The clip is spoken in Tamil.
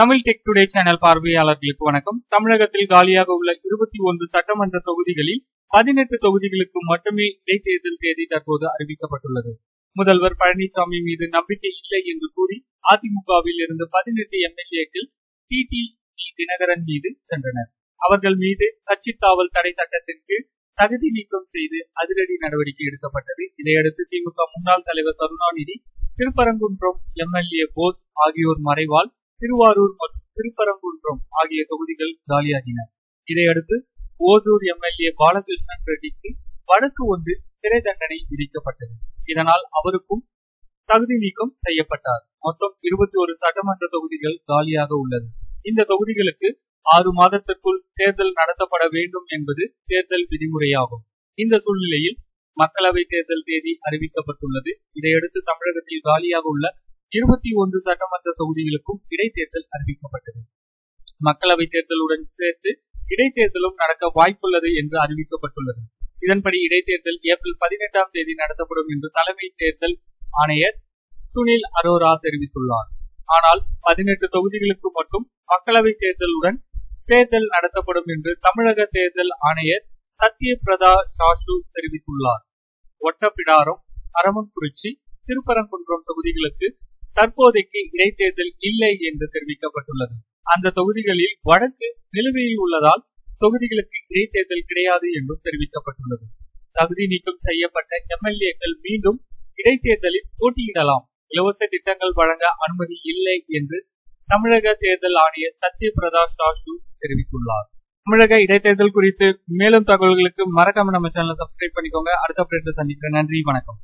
தமிழ் டெக் டுடே சேனல் பார்வையாளர்களுக்கு வணக்கம். தமிழகத்தில் காலியாக உள்ள இருபத்தி ஒன்று சட்டமன்ற தொகுதிகளில் பதினெட்டு தொகுதிகளுக்கு மட்டுமே இடைத்தேர்தல் தேதி தற்போது அறிவிக்கப்பட்டுள்ளது. முதல்வர் பழனிசாமி மீது நம்பிக்கை இல்லை என்று கூறி அதிமுகவில் இருந்து பதினெட்டு எம்எல்ஏக்கள் டிடி தினகரன் மீது சென்றனர். அவர்கள் மீது கட்சி தாவல் தடை சட்டத்தின் கீழ் தகுதி நீக்கம் செய்து அதிரடி நடவடிக்கை எடுக்கப்பட்டது. இதையடுத்து திமுக முன்னாள் தலைவர் கருணாநிதி திருப்பரங்குன்றம் எம்எல்ஏ போஸ் ஆகியோர் மறைவால் திருவாரூர் மற்றும் திருப்பரங்குன்றம் ஆகிய தொகுதிகள் காலியாகின. இதையடுத்து ஓசூர் எம்எல்ஏ பாலகிருஷ்ணன் ரெட்டிக்கு வழக்கு ஒன்று சிறை தண்டனை விதிக்கப்பட்டது. இதனால் அவருக்கும் தகுதி நீக்கம் செய்யப்பட்டார். மொத்தம் இருபத்தி ஒரு சட்டமன்ற தொகுதிகள் காலியாக உள்ளது. இந்த தொகுதிகளுக்கு ஆறு மாதத்திற்குள் தேர்தல் நடத்தப்பட வேண்டும் என்பது தேர்தல் விதிமுறையாகும். இந்த சூழ்நிலையில் மக்களவை தேர்தல் தேதி அறிவிக்கப்பட்டுள்ளது. இதையடுத்து தமிழகத்தில் காலியாக உள்ள இருபத்தி ஒன்று சட்டமன்ற தொகுதிகளுக்கும் இடைத்தேர்தல் அறிவிக்கப்பட்டது. மக்களவை தேர்தலுடன் சேர்த்து இடைத்தேர்தலும் நடக்க வாய்ப்புள்ளது என்று அறிவிக்கப்பட்டுள்ளது. இதன்படி இடைத்தேர்தல் ஏப்ரல் பதினெட்டாம் தேதி நடத்தப்படும் என்று தலைமை தேர்தல் ஆணையர் சுனில் அரோரா தெரிவித்துள்ளார். ஆனால் பதினெட்டு தொகுதிகளுக்கு மட்டும் மக்களவை தேர்தலுடன் தேர்தல் நடத்தப்படும் என்று தமிழக தேர்தல் ஆணையர் சத்யபிரதா சாஷு தெரிவித்துள்ளார். ஒட்டப்பிடாரம் அரவன்குறிச்சி திருப்பரங்குன்றம் தொகுதிகளுக்கு தற்போதைக்கு இடைத்தேர்தல் இல்லை என்று தெரிவிக்கப்பட்டுள்ளது. அந்த தொகுதிகளில் வழக்கு நிலுவையில் உள்ளதால் தொகுதிகளுக்கு இடைத்தேர்தல் கிடையாது என்றும் தெரிவிக்கப்பட்டுள்ளது. தகுதி நீக்கம் செய்யப்பட்ட எம்எல்ஏக்கள் மீண்டும் இடைத்தேர்தலில் போட்டியிடலாம். இலவச திட்டங்கள் வழங்க அனுமதி இல்லை என்று தமிழக தேர்தல் ஆணையர் சத்யபிரதா சாஷு தெரிவித்துள்ளார். தமிழக இடைத்தேர்தல் குறித்து மேலும் தகவல்களுக்கு மறக்காம நம்ம சேனலை சப்ஸ்கிரைப் பண்ணிக்கோங்க. அடுத்த அப்டேட்ல சந்திக்கிறேன். நன்றி வணக்கம்.